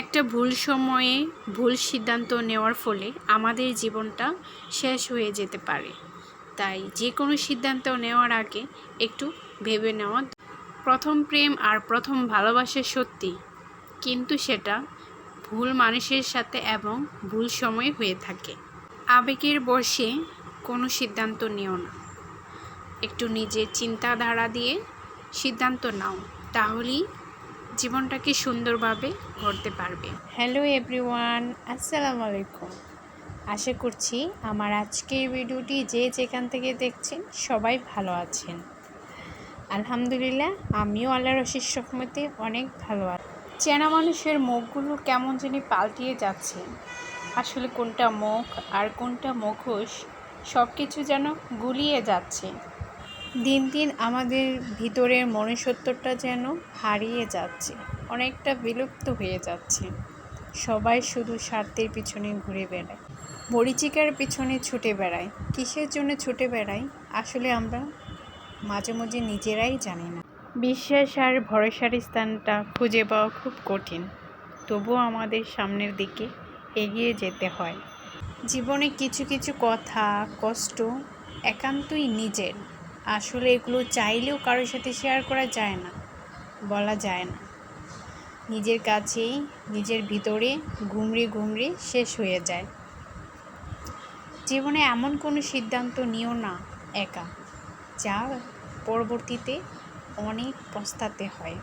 একটা ভুল সময়ে ভুল সিদ্ধান্ত নেওয়ার ফলে আমাদের জীবনটা শেষ হয়ে যেতে পারে। তাই যে কোনো সিদ্ধান্ত নেওয়ার আগে একটু ভেবে নেওয়া প্রথম প্রেম আর প্রথম ভালোবাসা সত্যি, কিন্তু সেটা ভুল মানুষের সাথে এবং ভুল সময়ে হয়ে থাকে। আবেগের বসে কোনো সিদ্ধান্ত নিও না। একটু নিজের চিন্তাধারা দিয়ে সিদ্ধান্ত নাও, তাহলেই জীবনটাকে সুন্দরভাবে গড়তে পারবে? হ্যালো এভরিওয়ান আসসালামু আলাইকুম। আশা করছি আমার আজকের ভিডিওটি যে যেখান থেকে দেখছেন সবাই ভালো আছেন। আলহামদুলিল্লাহ, আমিও আল্লাহর অশেষ রহমতে অনেক ভালো আছি। চেনা মানুষের মুখগুলো কেমন জানি পাল্টিয়ে যাচ্ছে। আসলে কোনটা মুখ আর কোনটা মুখোশ সব কিছু যেন গুলিয়ে যাচ্ছে। দিন দিন আমাদের ভিতরের মনুষ্যত্বটা যেন হারিয়ে যাচ্ছে, অনেকটা বিলুপ্ত হয়ে যাচ্ছে। সবাই শুধু স্বার্থের পিছনে ঘুরে বেড়ায়। মরিচিকার পিছনে ছুটে বেড়ায়। কিসের জন্য ছুটে বেড়াই আসলে আমরা মাঝে মাঝে নিজেরাই জানি না। বিশ্বাস আর ভরসার স্থানটা খুঁজে পাওয়া খুব কঠিন। তবুও আমাদের সামনের দিকে এগিয়ে যেতে হয়। জীবনে কিছু কিছু কথা, কষ্ট একান্তই নিজের। আসলে এগুলো চাইলেও কারোর সাথে শেয়ার করা যায় না, বলা যায় না। নিজের কাছেই, নিজের ভিতরে ঘুমড়ে ঘুমড়ে শেষ হয়ে যায়। জীবনে এমন কোনো সিদ্ধান্ত নিও না একা, যা পরবর্তীতে অনেক পস্তাতে হয়।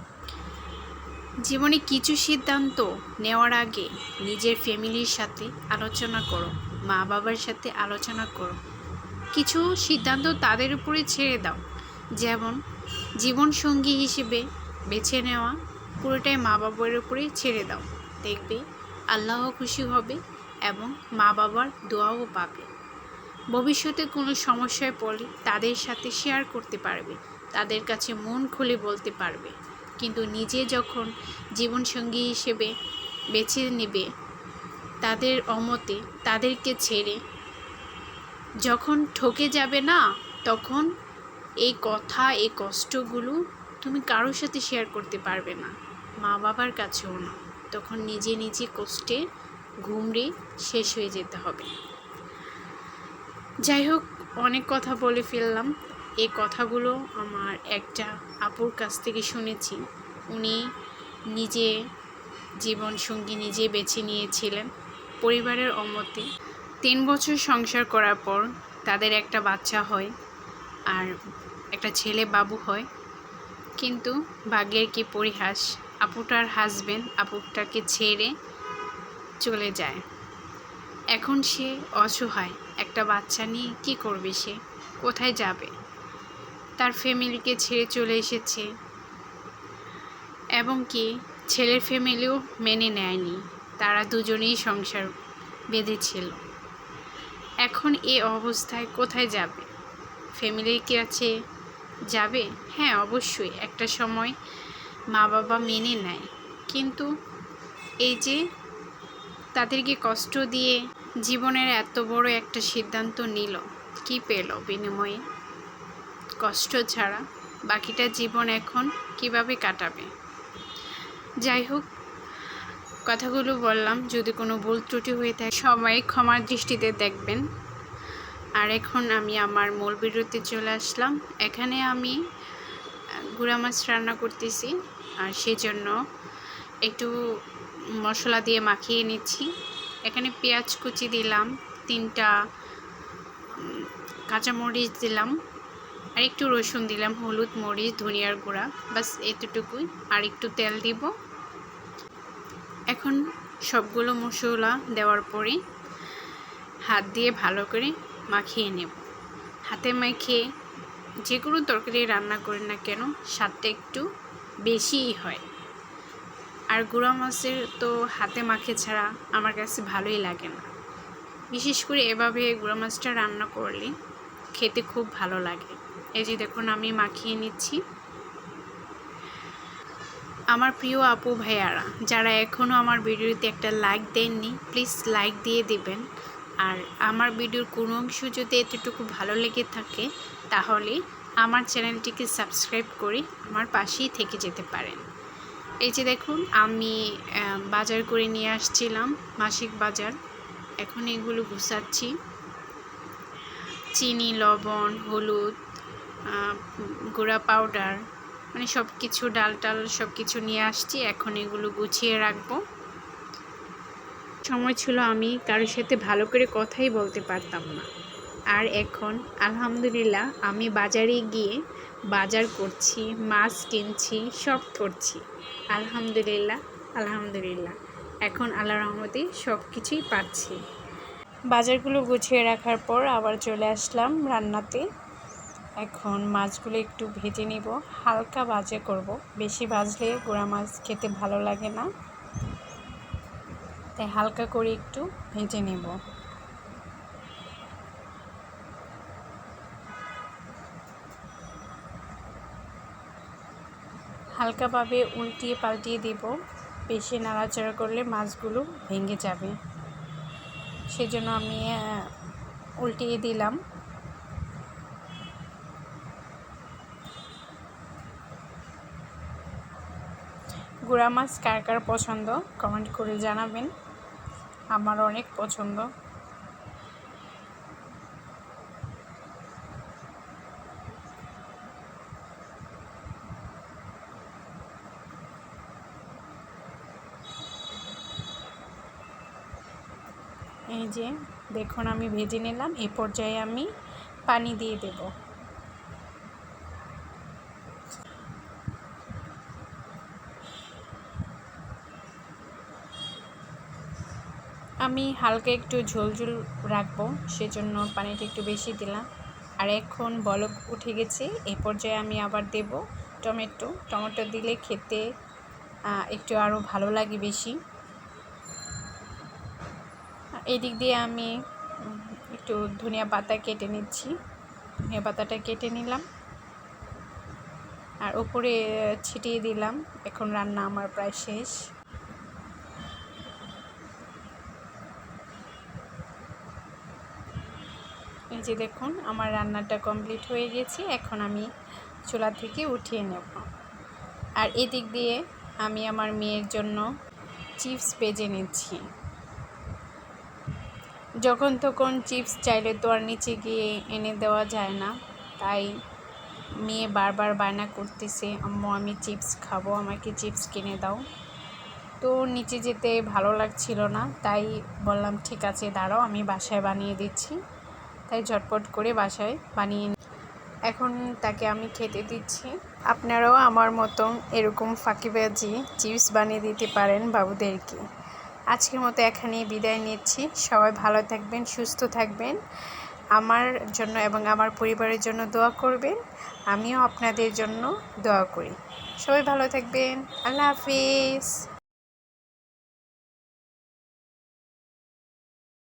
জীবনে কিছু সিদ্ধান্ত নেওয়ার আগে নিজের ফ্যামিলির সাথে আলোচনা করো মা বাবার সাথে আলোচনা করো। কিছু সিদ্ধান্ত তাদের উপরে ছেড়ে দাও। যেমন, জীবনসঙ্গী হিসেবে বেছে নেওয়া পুরোটাই মা বাবার উপরে ছেড়ে দাও। দেখবে আল্লাহ খুশি হবে এবং মা বাবার দোয়াও পাবে। ভবিষ্যতে কোনো সমস্যায় পড়লে তাদের সাথে শেয়ার করতে পারবে। তাদের কাছে মন খুলে বলতে পারবে। কিন্তু নিজে যখন জীবনসঙ্গী হিসেবে বেছে নেবে, তাদের অমতে তাদেরকে ছেড়ে যখন ঠকে যাবে না, তখন এই কথা, এই কষ্টগুলো তুমি কারোর সাথে শেয়ার করতে পারবে না। মা বাবার কাছেও না। তখন নিজে নিজে কষ্টে ঘুমড়ে শেষ হয়ে যেতে হবে। যাই হোক, অনেক কথা বলে ফেললাম। এই কথাগুলো আমার একটা আপুর কাছ থেকে শুনেছি। উনি নিজে জীবন সঙ্গী নিজে বেছে নিয়েছিলেন। পরিবারের অমতে তিন বছর সংসার করার পর তাদের একটা বাচ্চা হয় আর একটা ছেলে বাবু হয়। কিন্তু ভাগ্যের কি পরিহাস? আপুটার হাজবেন্ড আপুটাকে ছেড়ে চলে যায়। এখন সে অসহায়। একটা বাচ্চা নিয়ে কি করবে সে? কোথায় যাবে? তার ফ্যামিলিকে ছেড়ে চলে এসেছে। এবং কি ছেলের ফ্যামিলিও মেনে নেয়নি। তারা দুজনেই সংসার বেঁধেছিল। এখন এ অবস্থায় কোথায় যাবে? ফ্যামিলির আছে? যাবে? হ্যাঁ অবশ্যই। একটা সময় মা বাবা মেনে নেয়। কিন্তু এই যে তাদেরকে কষ্ট দিয়ে জীবনের এত বড় একটা সিদ্ধান্ত নিল, কি পেল বিনিময়ে? কষ্ট ছাড়া বাকিটা জীবন এখন কীভাবে কাটাবে? যাই হোক কথাগুলো বললাম, যদি কোনো ভুল ত্রুটি হয়ে থাকে, সবাই ক্ষমার দৃষ্টিতে দেখবেন। আর এখন আমি আমার মূল বিরতি চলে আসলাম। এখানে আমি গুঁড়া মাছ রান্না করতেছি, আর সেজন্য একটু মশলা দিয়ে মাখিয়ে নিচ্ছি। এখানে পেঁয়াজ কুচি দিলাম, তিনটা কাঁচামরিচ দিলাম, আর একটু রসুন দিলাম, হলুদ মরিচ, ধনিয়ার গুঁড়া বাস এতটুকুই। আর একটু তেল দিব। এখন সবগুলো মশলা দেওয়ার পরে হাত দিয়ে ভালো করে মাখিয়ে নেব। হাতে মাখিয়ে যে কোনো তরকারি রান্না করি না কেন, স্বাদটা একটু বেশিই হয়। আর গুঁড়া মাছের তো হাতে মাখে ছাড়া আমার কাছে ভালোই লাগে না। বিশেষ করে এভাবে গুঁড়া মাছটা রান্না করলে খেতে খুব ভালো লাগে। এই যে দেখুন, আমি মাখিয়ে নিচ্ছি। আমার প্রিয় আপু ভাইয়ারা, যারা এখনও আমার ভিডিওতে একটা লাইক দেননি প্লিজ লাইক দিয়ে দিবেন। আর আমার ভিডিওর কোনো অংশ যদি এতটুকু ভালো লেগে থাকে, তাহলে আমার চ্যানেলটিকে সাবস্ক্রাইব করে আমার পাশেই থেকে যেতে পারেন। এই যে দেখুন, আমি বাজার করে নিয়ে আসছিলাম, মাসিক বাজার। এখন এগুলো গুছাচ্ছি। চিনি, লবণ, হলুদ গুঁড়া পাউডার মানে সব কিছু ডাল টাল সব কিছু নিয়ে আসছি, এখন এগুলো গুছিয়ে রাখব। সময় ছিল আমি কারোর সাথে ভালো করে কথাই বলতে পারতাম না। আর এখন, আলহামদুলিল্লাহ, আমি বাজারে গিয়ে বাজার করছি, মাছ কিনছি, সব করছি। আলহামদুলিল্লাহ আলহামদুলিল্লাহ, এখন আল্লাহ রহমতে সব কিছুই পাচ্ছি বাজারগুলো গুছিয়ে রাখার পর আবার চলে আসলাম রান্নাতে। এখন মাছগুলো একটু ভেজে নিব। হালকা বাজে করব। বেশি ভাজলে গোড়া মাছ খেতে ভালো লাগে না। তাই হালকা করে একটু ভেজে নেব। হালকাভাবে উল্টিয়ে পাল্টিয়ে দেব। বেশি নাড়াচাড়া করলে মাছগুলো ভেঙে যাবে। সেজন্য আমি উল্টিয়ে দিলাম। গুড়া মাছ কার কার পছন্দ? কমেন্ট করে জানাবেন। আমার অনেক পছন্দ। এই যে, দেখুন আমি ভেজে নিলাম। এই পর্যায়ে আমি পানি দিয়ে দেব। আমি হালকা একটু ঝোল ঝোল রাখব, সেজন্য পানিটা একটু বেশি দিলাম। আর এখন বলক উঠে গেছে এই পর্যায়ে আমি আবার দেব টমেটো। টমেটো দিলে খেতে একটু আরও ভালো লাগে বেশি। এদিক দিয়ে আমি একটু ধনিয়া পাতা কেটে নিচ্ছি। ধনিয়া পাতাটা কেটে নিলাম। আর উপরে ছিটিয়ে দিলাম। এখন রান্না আমার প্রায় শেষ। এই যে দেখুন, আমার রান্নাটা কমপ্লিট হয়ে গেছে। এখন আমি চুলা থেকে উঠিয়ে নেব। আর এদিক দিয়ে আমি আমার মেয়ের জন্য চিপস বেজে নিচ্ছি। যখন তখন চিপস চাইলে তো আর নিচে গিয়ে এনে দেওয়া যায় না। তাই মেয়ে বারবার বায়না করতেছে, আম্মু, আমি চিপস খাব, আমাকে চিপস কিনে দাও। তো নিচে যেতে ভালো লাগছিল না, তাই বললাম, ঠিক আছে, দাঁড়াও, আমি বাসায় বানিয়ে দিচ্ছি। তাই ঝটপট করে বাসায় বানিয়ে এখন তাকে আমি খেতে দিচ্ছি। আপনারাও আমার মতন এরকম ফাঁকিবাজি চিপস বানিয়ে দিতে পারেন বাবুদেরকে। আজকের মতো এখানেই বিদায় নিচ্ছি। সবাই ভালো থাকবেন, সুস্থ থাকবেন। আমার জন্য এবং আমার পরিবারের জন্য দোয়া করবেন। আমিও আপনাদের জন্য দোয়া করি। সবাই ভালো থাকবেন। আল্লাহ হাফিজ।